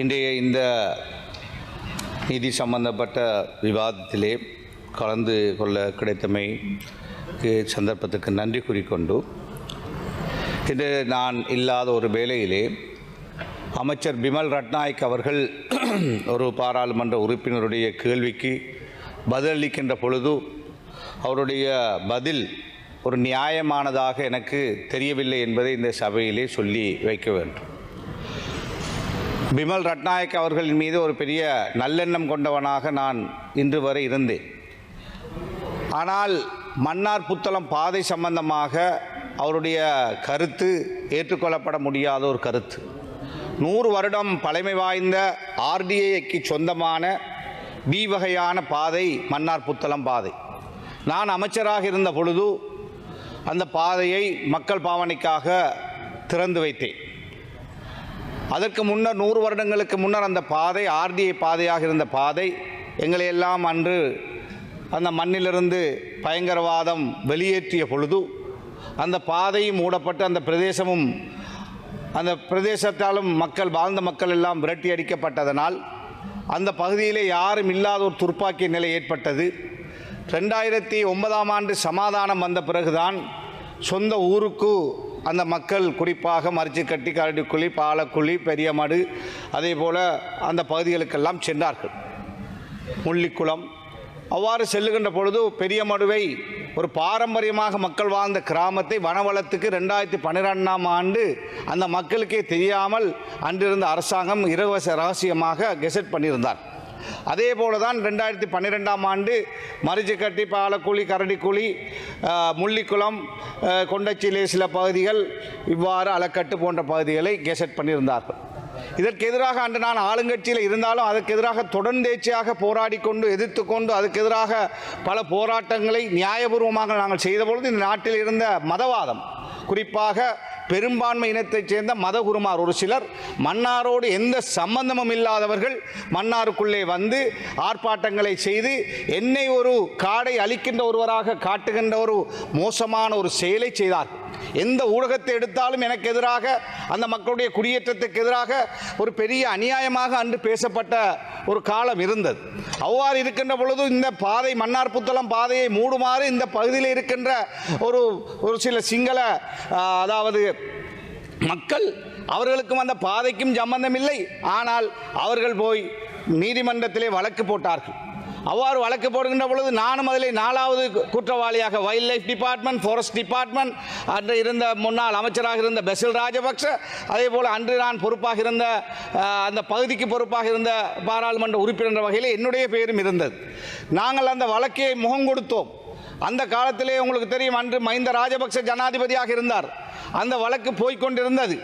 இன்றைய இந்த நிதி சம்பந்தப்பட்ட விவாதத்திலே கலந்து கொள்ள கிடைத்தமைக்கு சந்தர்ப்பத்துக்கு நன்றி கூறிக்கொண்டு இன்று நான் இல்லாத ஒரு வேளையிலே அமைச்சர் பிமல் ரட்நாயக் அவர்கள் ஒரு பாராளுமன்ற உறுப்பினருடைய கேள்விக்கு பதிலளிக்கின்ற பொழுது அவருடைய பதில் ஒரு நியாயமானதாக எனக்கு தெரியவில்லை என்பதை இந்த சபையிலே சொல்லி வைக்க வேண்டும். பிமல் ரட்நாயக் அவர்களின் மீது ஒரு பெரிய நல்லெண்ணம் கொண்டவனாக நான் இன்று வரை இருந்தேன். ஆனால் மன்னார் புத்தளம் பாதை சம்பந்தமாக அவருடைய கருத்து ஏற்றுக்கொள்ளப்பட முடியாத ஒரு கருத்து. நூறு வருடம் பழமை வாய்ந்த ஆர்டிஏக்கு சொந்தமான பி வகையான பாதை மன்னார் புத்தளம் பாதை. நான் அமைச்சராக இருந்த பொழுது அந்த பாதையை மக்கள் பாவனைக்காக திறந்து வைத்தேன். அதற்கு முன்னர் நூறு வருடங்களுக்கு முன்னர் அந்த பாதை ஆர்டிஐ பாதையாக இருந்த பாதை எங்களை எல்லாம் அன்று அந்த மண்ணிலிருந்து பயங்கரவாதம் வெளியேற்றிய பொழுது அந்த பாதையும் மூடப்பட்டு அந்த பிரதேசமும் அந்த பிரதேசத்தாலும் மக்கள் வாழ்ந்த மக்கள் எல்லாம் விரட்டி அடிக்கப்பட்டதனால் அந்த பகுதியிலே யாரும் இல்லாத ஒரு துர்ப்பாக்கிய நிலை ஏற்பட்டது. ரெண்டாயிரத்தி ஒன்பதாம் ஆண்டு சமாதானம் வந்த பிறகுதான் சொந்த ஊருக்கு அந்த மக்கள் குறிப்பாக மரிச்சிக்கட்டி கரடிக்குழி பாலக்குழி பெரியமடு அதே போல் அந்த பகுதிகளுக்கெல்லாம் சென்றார்கள். முள்ளிக்குளம். அவ்வாறு செல்லுகின்ற பொழுது பெரியமடுவை ஒரு பாரம்பரியமாக மக்கள் வாழ்ந்த கிராமத்தை வனவளத்துக்கு ரெண்டாயிரத்தி பன்னிரெண்டாம் ஆண்டு அந்த மக்களுக்கே தெரியாமல் அன்றிருந்த அரசாங்கம் இரவச ரகசியமாக கெசட் பண்ணியிருந்தார். அதே போல தான் ரெண்டாயிரத்தி பன்னிரெண்டாம் ஆண்டு மரிச்சுக்கட்டி பாலக்குழி கரடிக்குழி முள்ளிக்குளம் ஆஹ், கொண்டச்சிலே சில பகுதிகள் இவ்வாறு அலக்கட்டு போன்ற பகுதிகளை கெசட் பண்ணியிருந்தார்கள். இதற்கு எதிராக அன்று நான் ஆளுங்கட்சியில் இருந்தாலும் அதற்கு எதிராக தொடர்ந்தேச்சியாக போராடி கொண்டு எதிர்த்து கொண்டு அதுக்கு எதிராக பல போராட்டங்களை நியாயபூர்வமாக நாங்கள் செய்தபொழுது இந்த நாட்டில் இருந்த மதவாதம் குறிப்பாக பெரும்பான்மை இனத்தைச் சேர்ந்த மதகுருமார் ஒரு சிலர் மன்னாரோடு எந்த சம்பந்தமும் இல்லாதவர்கள் மன்னாருக்குள்ளே வந்து ஆர்ப்பாட்டங்களை செய்து என்னை ஒரு காடை அழிக்கின்ற ஒருவராக காட்டுகின்ற ஒரு மோசமான ஒரு செயலை செய்தார் எந்த ஊடகத்தை எடுத்தாலும் எனக்கு எதிராக அந்த மக்களுடைய குடியேற்றத்துக்கு எதிராக ஒரு பெரிய அநியாயமாக அன்று பேசப்பட்ட ஒரு காலம் இருந்தது. அவ்வாறு இருக்கின்ற பொழுது இந்த பாதை மன்னார் புத்தளம் பாதையை மூடுமாறு இந்த பகுதியில் இருக்கின்ற ஒரு ஒரு சில சிங்கள அதாவது மக்கள் அவர்களுக்கும் அந்த பாதைக்கும் சம்பந்தம் இல்லை ஆனால் அவர்கள் போய் நீதிமன்றத்திலே வழக்கு போட்டார்கள். அவ்வாறு வழக்கு போடுகின்ற பொழுது நானும் அதில் நாலாவது குற்றவாளியாக wildlife department forest department அன்று இருந்த முன்னாள் அமைச்சராக இருந்த பெசில் ராஜபக்ச அதே போல் அன்று நான் பொறுப்பாக இருந்த அந்த பகுதிக்கு பொறுப்பாக இருந்த பாராளுமன்ற உறுப்பினர் என்ற வகையில் என்னுடைய பெயரும் இருந்தது. நாங்கள் அந்த வழக்கை முகம் கொடுத்தோம். அந்த காலத்திலே உங்களுக்கு தெரியும் அன்று மஹிந்த ராஜபக்ச ஜனாதிபதியாக இருந்தார். அந்த வழக்கு போய்க்கொண்டிருந்தது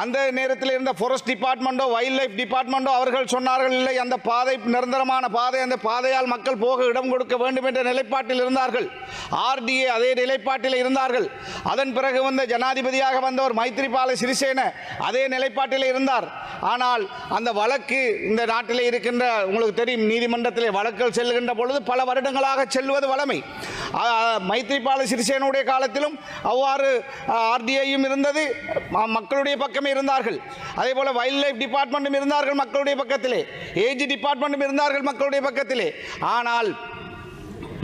அந்த நேரத்தில் இருந்த ஃபாரஸ்ட் டிபார்ட்மெண்ட்டோ வைல்ட் லைஃப் டிபார்ட்மெண்ட்டோ அவர்கள் சொன்னார்கள் இல்லை அந்த பாதை நிரந்தரமான பாதை அந்த பாதையால் மக்கள் போக இடம் கொடுக்க வேண்டும் என்ற நிலைப்பாட்டில் இருந்தார்கள். ஆர்டிஏ அதே நிலைப்பாட்டில் இருந்தார்கள். அதன் பிறகு வந்த ஜனாதிபதியாக வந்தவர் மைத்ரிபால சிறிசேன அதே நிலைப்பாட்டில் இருந்தார். ஆனால் அந்த வழக்கு இந்த நாட்டிலே இருக்கின்ற உங்களுக்கு தெரியும் நீதிமன்றத்தில் வழக்குகள் செல்கின்ற பொழுது பல வருடங்களாக செல்வது வழமை. மைத்ரிபால சிறிசேனுடைய காலத்திலும் அவ்வாறு ஆர்டிஐயும் இருந்தது. மக்களுடைய பக்கம் இருந்தார்கள். அதே போல் வைல்ட் லைஃப் டிபார்ட்மெண்ட்டும் இருந்தார்கள் மக்களுடைய பக்கத்திலே. ஏஜி டிபார்ட்மெண்ட்டும் இருந்தார்கள் மக்களுடைய பக்கத்திலே. ஆனால்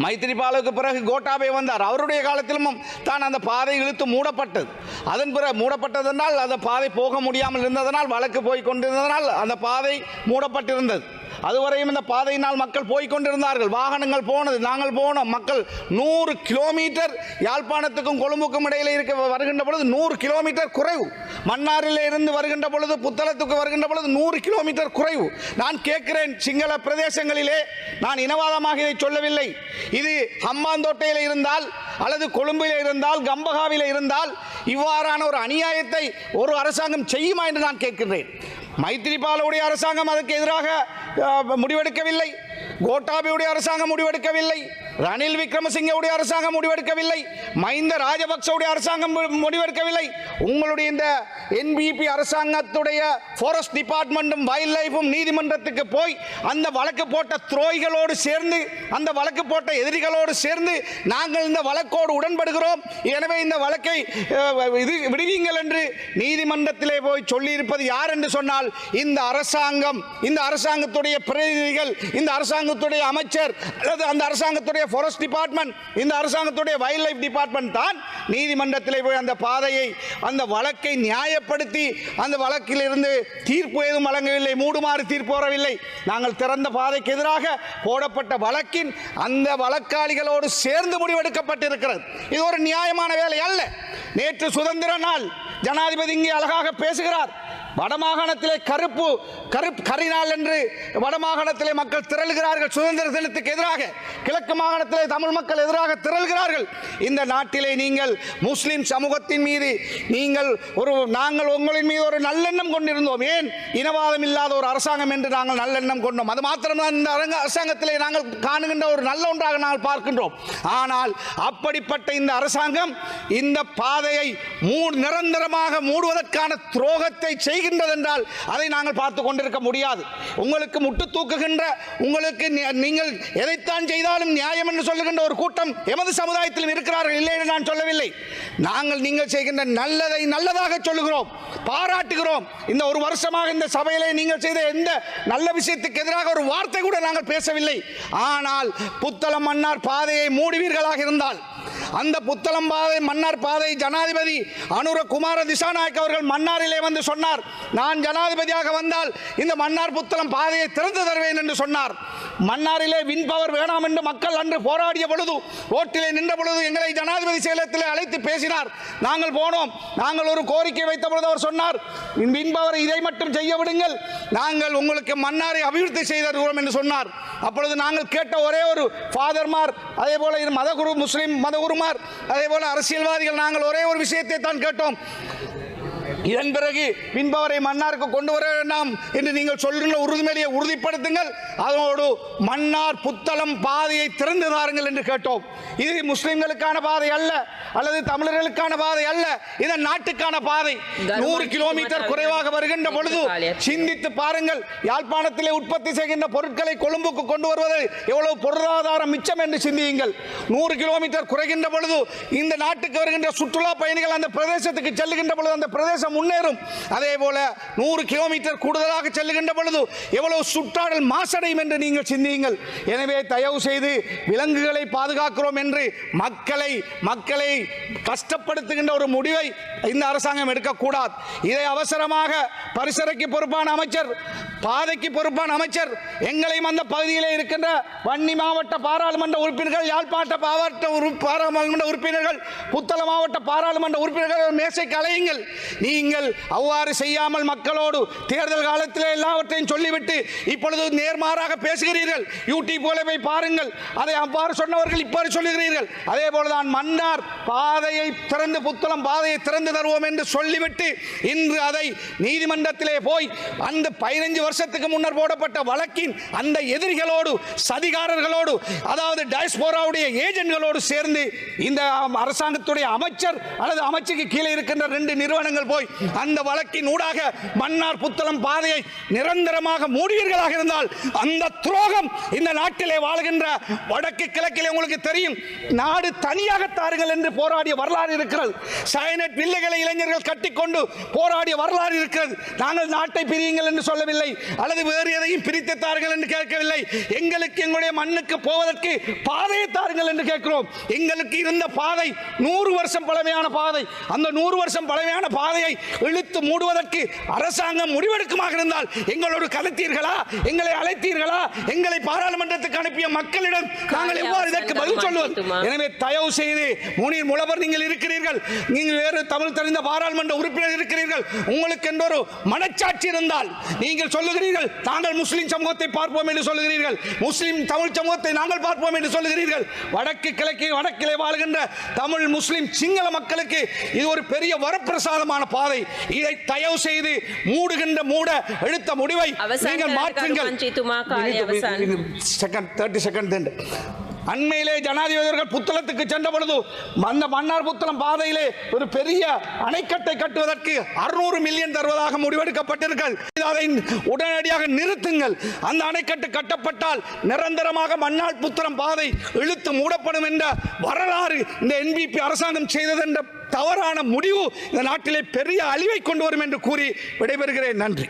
மைத்திரிபாலுக்கு பிறகு கோட்டாபே வந்தார். அவருடைய காலத்திலும் தான் அந்த பாதை இழுத்து மூடப்பட்டது. அதன் பிறகு மூடப்பட்டதனால் அந்த பாதை போக முடியாமல் இருந்ததனால் வழக்கு போய் கொண்டிருந்ததனால் அந்த பாதை மூடப்பட்டிருந்தது. அதுவரையும் இந்த பாதையினால் மக்கள் போய்கொண்டிருந்தார்கள். வாகனங்கள் போனது நாங்கள் போனோம். மக்கள் நூறு கிலோமீட்டர் யாழ்ப்பாணத்துக்கும் கொழும்புக்கும் இடையில் இருக்க வருகின்ற பொழுது நூறு கிலோமீட்டர் குறைவு. மன்னாரில் இருந்து வருகின்ற பொழுது புத்தளத்துக்கு வருகின்ற பொழுது நூறு கிலோமீட்டர் குறைவு. நான் கேட்கிறேன் சிங்கள பிரதேசங்களிலே நான் இனவாதமாக இதை சொல்லவில்லை. இது ஹம்பாந்தோட்டையில் இருந்தால் அல்லது கொழும்பில் இருந்தால் கம்பகாவில் இருந்தால் இவ்வாறான ஒரு அநியாயத்தை ஒரு அரசாங்கம் செய்யுமா என்று நான் கேட்கின்றேன். மைத்திரிபாலவுடைய அரசாங்கம் அதற்கு எதிராக முடிவெடுக்கவில்லை. கோட்டாபியுடைய அரசாங்கம் முடிவெடுக்கவில்லை. ரணில் விக்ரமசிங்கவுடைய அரசாங்கம் முடிவெடுக்கவில்லை. மஹிந்த ராஜபக்சவுடைய அரசாங்கம் முடிவெடுக்கவில்லை. உங்களுடைய இந்த என்பிபி அரசாங்கத்துடைய ஃபாரஸ்ட் டிபார்ட்மெண்ட்டும் வைல்ட் லைஃபும் நீதிமன்றத்துக்கு போய் அந்த வழக்கு போட்ட துரோகிகளோடு சேர்ந்து அந்த வழக்கு போட்ட எதிரிகளோடு சேர்ந்து நாங்கள் இந்த வழக்கோடு உடன்படுகிறோம். எனவே இந்த வழக்கை இது விடுவீங்கள் என்று நீதிமன்றத்திலே போய் சொல்லியிருப்பது யார் என்று சொன்னால் இந்த அரசாங்கம் இந்த அரசாங்கத்துடைய பிரதிநிதிகள் இந்த அரசாங்கத்துடைய அமைச்சர் அல்லது அந்த அரசாங்கத்துடைய ஃபாரஸ்ட் டிபார்ட்மெண்ட் இந்த அரசாங்கத்துடைய வைல்ட் லைஃப் டிபார்ட்மெண்ட் தான் நீதிமன்றத்தில் போய் அந்த பாதையை அந்த வழக்கை நியாயப்படுத்தி அந்த வழக்கிலிருந்து தீர்ப்பு ஏதும் வழங்கவில்லை மூடுமாறு தீர்ப்பு வரவில்லை நாங்கள் திறந்த பாதைக்கு எதிராக போடப்பட்ட வழக்கின் அந்த வழக்காளிகளோடு சேர்ந்து முடிவெடுக்கப்பட்டிருக்கிறது. இது ஒரு நியாயமான வேலை அல்ல. நேற்று சுதந்திர நாள். ஜனாதிபதி இங்கே அழகாக பேசுகிறார். வடமாகாணத்திலே கருப்பு கருப்பு கரிநாள் என்று வடமாகாணத்திலே மக்கள் திரளுகிறார்கள். சுதந்திர தினத்துக்கு எதிராக கிழக்கு மாகாணத்திலே தமிழ் மக்கள் எதிராக திரள்கிறார்கள். இந்த நாட்டிலே நீங்கள் முஸ்லிம் சமூகத்தின் மீது நீங்கள் ஒரு நாங்கள் உங்களின் மீது ஒரு நல்லெண்ணம் கொண்டிருந்தோம். ஏன்? இனவாதம் இல்லாத ஒரு அரசாங்கம் என்று நாங்கள் நல்லெண்ணம் கொண்டோம். அது மாத்திரம்தான் இந்த அரங்க அரசாங்கத்திலே நாங்கள் காணுகின்ற ஒரு நல்ல ஒன்றாக நாங்கள் பார்க்கின்றோம். ஆனால் அப்படிப்பட்ட இந்த அரசாங்கம் இந்த பாதையை மூ நிரந்தரமாக மூடுவதற்கான துரோகத்தை செய்கின்றது என்றால் அதை நாங்கள் பார்த்து கொண்டிருக்க முடியாது. உங்களுக்கு முட்டு தூக்குகின்ற உங்களுக்கு நீங்கள் எதைத்தான் செய்தாலும் நியாயம் என்று சொல்லுகின்ற ஒரு கூட்டம் எமது சமுதாயத்திலும் இருக்கிறார்கள் இல்லை என்று நான் சொல்லவில்லை. நாங்கள் நீங்கள் செய்கின்ற நல்லதை நல்லதாக சொல்லுகிறோம் பாராட்டுகிறோம். இந்த ஒரு வருஷமாக இந்த சபையிலே நீங்கள் செய்த எந்த நல்ல விஷயத்துக்கு எதிராக ஒரு வார்த்தை கூட நாங்கள் பேசவில்லை. ஆனால் புத்தளம் மன்னார் பாதையை மூடுவீர்களாக இருந்தால் அந்த புத்தளம் பாதை மன்னார் பாதை ஜனாதிபதி அனுர குமார திசாநாயக் அவர்கள் மன்னாரிலே வந்து சொன்னார் நான் ஜனாதிபதியாக வந்தால் இந்த மன்னார் புத்தளம் பாதையை திறந்து தருவேன் என்று சொன்னார். மன்னாரிலே வின் பவர் வேணாம் என்று மக்கள் அன்று போராடிய பொழுது ரோட்டிலே நின்ற பொழுது எங்களை ஜனாதிபதி செயலகத்திலே அழைத்து பேசினார். நாங்கள் போனோம். நாங்கள் ஒரு கோரிக்கை வைத்த பொழுது அவர் சொன்னார் வின் பவர் இதை மட்டும் செய்ய விடுங்கள். நாங்கள் உங்களுக்கு மன்னாரை அபிவிருத்தி செய்து தருகிறோம் என்று சொன்னார். அப்பொழுது நாங்கள் கேட்ட ஒரே ஒரு ஃபாதர்மார் அதே போல மதகுரு முஸ்லீம் மதகுருமார் அதே போல அரசியல்வாதிகள் நாங்கள் ஒரே ஒரு விஷயத்தை தான் கேட்டோம். இதன் பிறகு பின்பவரை மன்னாருக்கு கொண்டு வர வேண்டாம் என்று நீங்கள் சொல்கின்ற உறுதிமொழியை உறுதிப்படுத்துங்கள். அதோடு மன்னார் புத்தளம் பாதையை திறந்து தாருங்கள் என்று கேட்டோம். இது முஸ்லிம்களுக்கான பாதை அல்ல அல்லது தமிழர்களுக்கான பாதை அல்ல இது நாட்டுக்கான பாதை. நூறு கிலோமீட்டர் குறைவாக வருகின்ற பொழுது சிந்தித்து பாருங்கள் யாழ்ப்பாணத்திலே உற்பத்தி செய்கின்ற பொருட்களை கொழும்புக்கு கொண்டு வருவது எவ்வளவு பொருளாதாரம் மிச்சம் என்று சிந்தியுங்கள். நூறு கிலோமீட்டர் குறைகின்ற பொழுது இந்த நாட்டுக்கு வருகின்ற சுற்றுலா பயணிகள் அந்த பிரதேசத்துக்கு செல்லுகின்ற பொழுது அந்த பிரதேசம் முன்னேறும். அதே போல நூறு கிலோமீட்டர் கூடுதலாக செல்லுகின்ற பொழுது எவ்வளவு சுற்றாடல் மாசடையும் என்று நீங்கள் சிந்தியுங்கள். எனவே தயவு செய்து விலங்குகளை பாதுகாக்கிறோம் என்று மக்களை மக்களை கஷ்டப்படுத்துகின்ற ஒரு முடிவை இந்த அரசாங்கம் எடுக்கக்கூடாது. இதை அவசரமாக பரிசரைக்கு பொறுப்பான அமைச்சர் பாதைக்கு பொறுப்பான அமைச்சர் எங்களையும் அந்த பகுதியிலே இருக்கின்ற வன்னி மாவட்ட பாராளுமன்ற உறுப்பினர்கள் யாழ்ப்பாட்ட மாவட்ட பாராளுமன்ற உறுப்பினர்கள் புத்தள மாவட்ட பாராளுமன்ற உறுப்பினர்கள் மேசை கலையுங்கள் நீ நீங்கள் அவ்வாறு செய்யாமல் மக்களோடு தேர்தல் காலத்தில் எல்லாவற்றையும் சொல்லிவிட்டு இப்பொழுது நேர்மாறாக பேசுகிறீர்கள். யூடியூப் போல போய் பாருங்கள். அதை அவ்வாறு சொன்னவர்கள் இப்போது சொல்லுகிறீர்கள். அதே போலதான் மன்னார் பாதையை திறந்து புத்தளம் பாதையை திறந்து தருவோம் என்று சொல்லிவிட்டு இன்று அதை நீதிமன்றத்திலே போய் அந்த பதினைஞ்சு வருஷத்துக்கு முன்னர் போடப்பட்ட வழக்கின் அந்த எதிரிகளோடு சதிகாரர்களோடு அதாவது டயஸ்போராவுடைய ஏஜென்ட்களோடு சேர்ந்து இந்த அரசாங்கத்துடைய அமைச்சர் அல்லது அமைச்சுக்கு கீழே இருக்கின்ற ரெண்டு நிறுவனங்கள் போய் அந்த வழக்கின் ஊடாக மன்னார் புத்தளம் பாதையை நிரந்தரமாக மூடுவீர்களாக இருந்தால் அந்த துரோகம் இந்த நாட்டிலே வாழ்கின்ற வடக்கு கிழக்கிலே உங்களுக்கு தெரியும். நாடு தனியாக தாருங்கள் என்று போராடிய வரலாறு இருக்கிறது. சயனட் வில்லைகளை இளைஞர்கள் கட்டிக்கொண்டு போராடிய வரலாறு இருக்கிறது. நாங்கள் நாட்டை பிரியுங்கள் என்று சொல்லவில்லை. அல்லது வேறு எதையும் பிரித்து தாருங்கள் என்று கேட்கவில்லை. எங்களுக்கு எங்களுடைய மண்ணுக்கு போவதற்கு பாதையை தாருங்கள் என்று கேட்கிறோம். எங்களுக்கு இருந்த பாதை நூறு வருஷம் பழமையான பாதை. அந்த நூறு வருஷம் பழமையான பாதையை இழுத்து மூடுவதற்கு அரசாங்கம் முடிவெடுக்குமாக இருந்தால் எங்களோடு கலைத்தீர்களா எங்களை அழைத்தீர்களா? எங்களை பாராளுமன்றத்துக்கு அனுப்பிய மக்களிடம் நாங்கள் எவ்வாறு இதற்கு பதில் சொல்லுவது எனவே தயவு செய்து முனீர் முளவர் நீங்கள் இருக்கிறீர்கள். நீங்கள் வேறு தமிழ் தெரிந்த பாராளுமன்ற உறுப்பினர் இருக்கிறீர்கள். உங்களுக்கு என்ற ஒரு மனச்சாட்சி இருந்தால் நீங்கள் சொல்லுகிறீர்கள் நாங்கள் முஸ்லிம் சமூகத்தை பார்ப்போம் என்று சொல்லுகிறீர்கள். முஸ்லிம் தமிழ் சமூகத்தை நாங்கள் பார்ப்போம் என்று சொல்லுகிறீர்கள். வடக்கு கிழக்கு வடக்கிலே வாழ்கின்ற தமிழ் முஸ்லிம் சிங்கள மக்களுக்கு இது ஒரு பெரிய வரப்பிரசாதமான பாதை. இதை தயவு செய்து மூடுகின்ற மூட எடுத்த முடிவை நீங்கள் மாற்றுங்கள். செகண்ட் தேர்ட்டி செகண்ட் அண்மையிலே ஜனாதிபதியவர்கள் புத்தளத்துக்கு சென்ற பொழுது அந்த மன்னார் புத்தளம் பாதையிலே ஒரு பெரிய அணைக்கட்டை கட்டுவதற்கு அறுநூறு மில்லியன் தருவதாக முடிவெடுக்கப்பட்டிருக்கிறது. அதை உடனடியாக நிறுத்துங்கள். அந்த அணைக்கட்டு கட்டப்பட்டால் நிரந்தரமாக மன்னார் புத்தளம் பாதை இழுத்து மூடப்படும் என்ற வரலாறு இந்த என்பிபி அரசாங்கம் செய்தது என்ற தவறான முடிவு இந்த நாட்டிலே பெரிய அழிவை கொண்டு வரும் என்று கூறி விடைபெறுகிறேன். நன்றி.